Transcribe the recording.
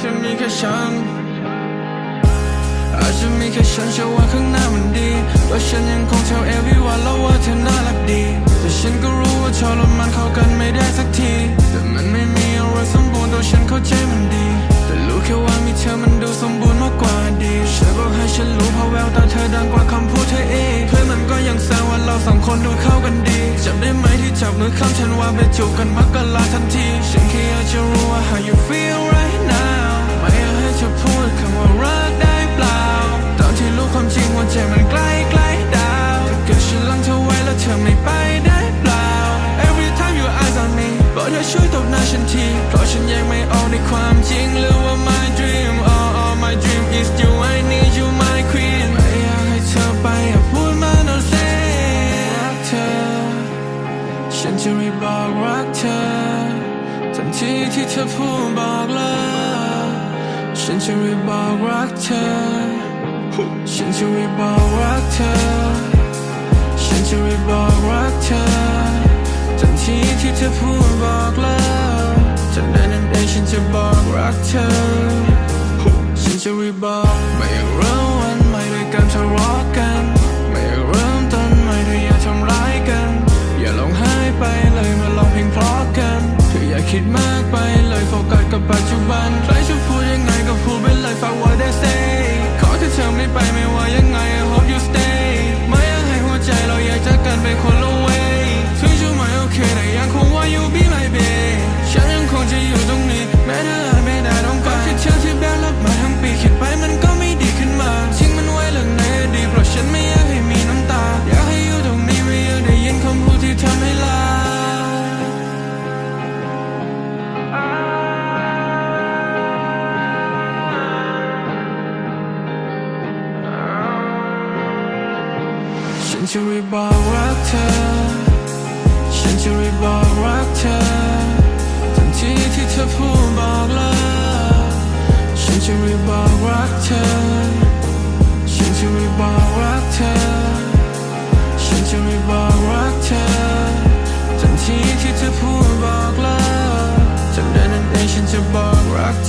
อาจจะมีแค่ฉัน อาจจะมีแค่ฉันเชื่อว่าข้างหน้ามันดีว่าฉันยังคงเทลเอวีว่าแล้วว่าเธอน่ารักดี แต่ฉันก็รู้ว่าชอบแล้วมันเข้ากันไม่ได้สักที แต่มันไม่มีอะไรสมบูรณ์ตัวฉันเข้าใจมันดี แต่รู้แค่ว่ามีเธอมันดูสมบูรณ์มากกว่าดีช่วยบอกให้ฉันรู้เพราะแววตาเธอดังกว่าคำพูดเธอเองเพื่อนมันก็ยังแซวว่าเราสองคนดูเข้ากันดีจำได้ไหมที่จับมือข้ามฉันว่าไปจูบกันมักกะลาทันทีฉันแค่อยากจะรู้ว่า how you feel right now ธอพูดคำว่ารักได้เปล่า ตอนที่รู้ความจริงว่าใจมันใกล้ใกล้ดาวถ้าเกิดฉันลังเธอไว้แล้วเธอไม่ไปได้เปล่า Every time you eyes on me บอกเธอช่วยตบหน้าฉันที เพราะฉันยังไม่ออกในความจริงหรือว่า my dream oh oh my dream is you I need you my queen ไม่อยากให้เธอไปอย่าพูดมา no say รักเธอ ฉันจะรีบบอกรักเธอทันทีที่เธอพูดบอกเลิก ฉันจะรีบบอกรักเธอ ฉันจะรีบบอกรักเธอ ฉันจะรีบบอกรักเธอทันทีที่เธอพูดบอกเลิกทันใดนั้นเองฉันจะบอกรักเธอ ฉันจะรีบบอกไม่อยากเริ่มวันใหม่ด้วยการทะเลาะกัน ไม่อยากเริ่มต้นใหม่ด้วยอย่าทำร้ายกัน อย่าลงหายไปเลยมาลองเพลงเพราะกันเธออย่าคิดมากไปเลยโฟกัสกับปัจจุบันันจะรีบบอกรักเธอ ฉันจะรีบบอกรักเธอทันทีที่เธอพูดบอกเลิฉันจะรีบบอกรักเธอ ฉันจะรีบบอกรักเธอ ฉันจะรีบบอกรักเธอทันทีที่เธอพูดบอกเลิกจำได้นั่นเองฉันจะบอกรักเธ